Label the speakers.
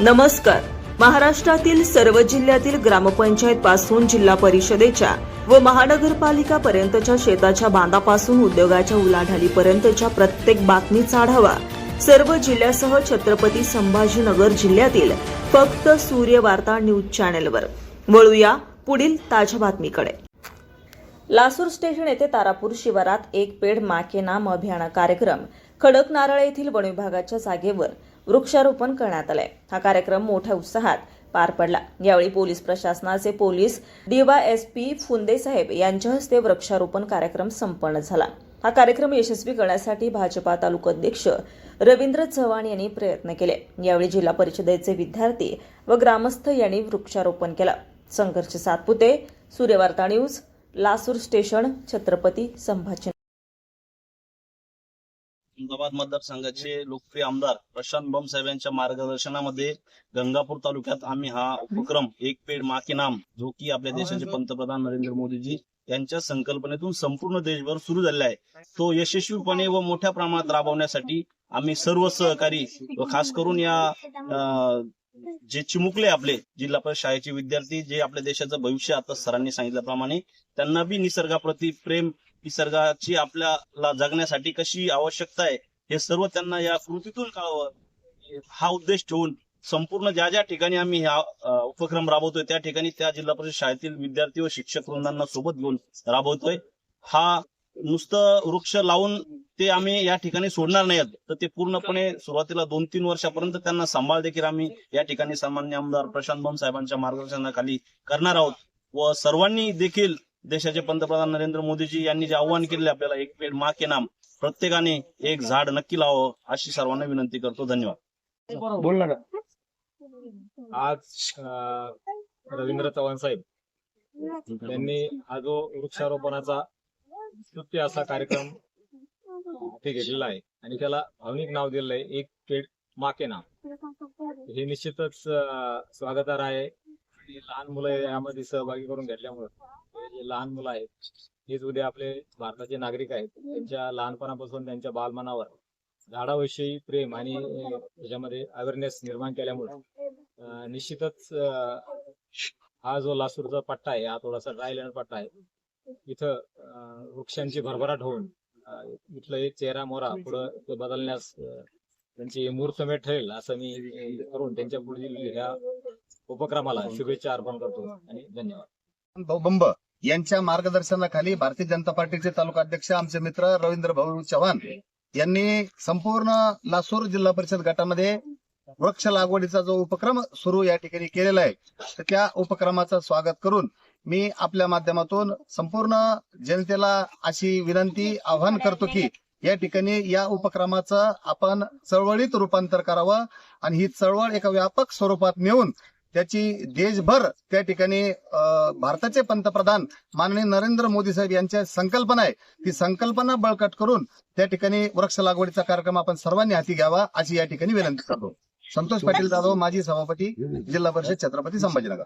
Speaker 1: नमस्कार. महाराष्ट्रातील सर्व जिल्ह्यातील ग्रामपंचायत पासून जिल्हा परिषदेच्या व महानगरपालिका पर्यंतच्या शेताच्या बांधापासून उद्योगाच्या उलाढालीपर्यंतच्या प्रत्येक बातमीचा आढावा सर्व जिल्ह्यासह छत्रपती संभाजीनगर जिल्ह्यातील फक्त सूर्य वार्ता न्यूज चॅनेलवर. वळूया पुढील ताज्या बातमीकडे. लासूर स्टेशन येथे तारापूर शिवारात एक पेड माके नाम अभियान कार्यक्रम खडक नारळ येथील वन विभागाच्या जागेवर वृक्षारोपण करण्यात आलंय. हा कार्यक्रम मोठ्या उत्साहात पार पडला. यावेळी पोलीस प्रशासनाचे पोलीस डीवायएसपी फुंदे साहेब यांच्या हस्ते वृक्षारोपण कार्यक्रम संपन्न झाला. हा कार्यक्रम यशस्वी करण्यासाठी भाजपा तालुकाध्यक्ष रवींद्र चव्हाण यांनी प्रयत्न केले. यावेळी जिल्हा परिषदेचे विद्यार्थी व ग्रामस्थ यांनी वृक्षारोपण केलं. संघर्ष सातपुते सूर्यवार्ता न्यूज लासूर स्टेशन छत्रपती संभाजी
Speaker 2: अहमदाबाद मतदारसंघाचे लोकप्रिय आमदार प्रशांत बम साहेब यांच्या मार्गदर्शनामध्ये गंगापूर तालुक्यात आम्ही हा उपक्रम एक पेड मा के नाम जो की आपल्या देशाचे पंतप्रधान नरेंद्र मोदीजी यांच्या संकल्पनेतून संपूर्ण देशभर सुरू झालेला आहे. तो यशस्वीपणे व मोठ्या प्रमाणात राबवण्यासाठी आम्ही सर्व सहकारी व खास करून या जे चिमुकले आपले जिल्हा परिषद शाळेचे विद्यार्थी जे आपल्या देशाचं भविष्य आता सरांनी सांगितल्याप्रमाणे त्यांना बी निसर्गाप्रती प्रेम निसर्गाची आपल्याला जगण्यासाठी कशी आवश्यकता आहे हे सर्व त्यांना या कृतीतून कळावं. हा उद्देश ठेवून संपूर्ण ज्या ज्या ठिकाणी आम्ही हा उपक्रम राबवतोय त्या ठिकाणी त्या जिल्हा परिषद शाळेतील विद्यार्थी व शिक्षक वृंदांना सोबत घेऊन राबवतोय. हा नुसतं वृक्ष लावून ते आम्ही या ठिकाणी सोडणार नाहीत. तर ते पूर्णपणे सुरुवातीला दोन तीन वर्षापर्यंत त्यांना सांभाळ देखील आम्ही या ठिकाणी सन्मान्य आमदार प्रशांत बम साहेबांच्या मार्गदर्शनाखाली करणार आहोत. व सर्वांनी देखील देशाचे पंतप्रधान नरेंद्र मोदीजी यांनी जे आव्हान केले आपल्याला एक पेड मा के नाम प्रत्येकाने एक झाड नक्की लावावं अशी सर्वांना विनंती करतो. धन्यवाद.
Speaker 3: बोल ना आज रवींद्र चव्हाण साहेब यांनी हा जो वृक्षारोपणाचा स्तुत्य असा कार्यक्रम ते घेतलेला आहे आणि त्याला भावनिक नाव दिलेलं आहे एक पेड माके नाम. हे निश्चितच अं, स्वागतार्ह आहे. आणि लहान मुलं यामध्ये सहभागी करून घेतल्यामुळं जे लहान मुलं आहेत हेच उद्या आपले भारताचे नागरिक आहेत त्यांच्या लहानपणापासून त्यांच्या बालमनावर झाडाविषयी प्रेम आणि त्याच्यामध्ये अवेअरनेस निर्माण केल्यामुळे निश्चितच हा जो लासूरचा पट्टा आहे हा थोडासा ड्रायलँड पट्टा आहे. इथं वृक्षांची भरभराट होऊन इथलं एक चेहरा मोरा पुढं बदलण्यास त्यांची मुहूर्तमेढ ठरेल असं मी करून त्यांच्या पुढील ह्या उपक्रमाला शुभेच्छा अर्पण करतो. आणि धन्यवाद.
Speaker 4: बंब. यांच्या मार्गदर्शनाखाली भारतीय जनता पार्टीचे तालुका अध्यक्ष आमचे मित्र रवींद्र भाऊ चव्हाण यांनी संपूर्ण लासूर जिल्हा परिषद गटामध्ये वृक्ष लागवडीचा जो उपक्रम सुरू या ठिकाणी केलेला आहे तर त्या उपक्रमाचं स्वागत करून मी आपल्या माध्यमातून संपूर्ण जनतेला अशी विनंती आव्हान करतो की या ठिकाणी या उपक्रमाचं आपण चळवळीत रूपांतर करावं आणि ही चळवळ एका व्यापक स्वरूपात नेऊन त्याची देशभर त्या ठिकाणी भारताचे पंतप्रधान माननीय नरेंद्र मोदी साहेब यांच्या संकल्पना आहे. ती संकल्पना बळकट करून त्या ठिकाणी वृक्ष लागवडीचा कार्यक्रम आपण सर्वांनी हाती घ्यावा अशी या ठिकाणी विनंती करतो. संतोष पाटील जाधव माजी सभापती जिल्हा परिषद छत्रपती संभाजीनगर.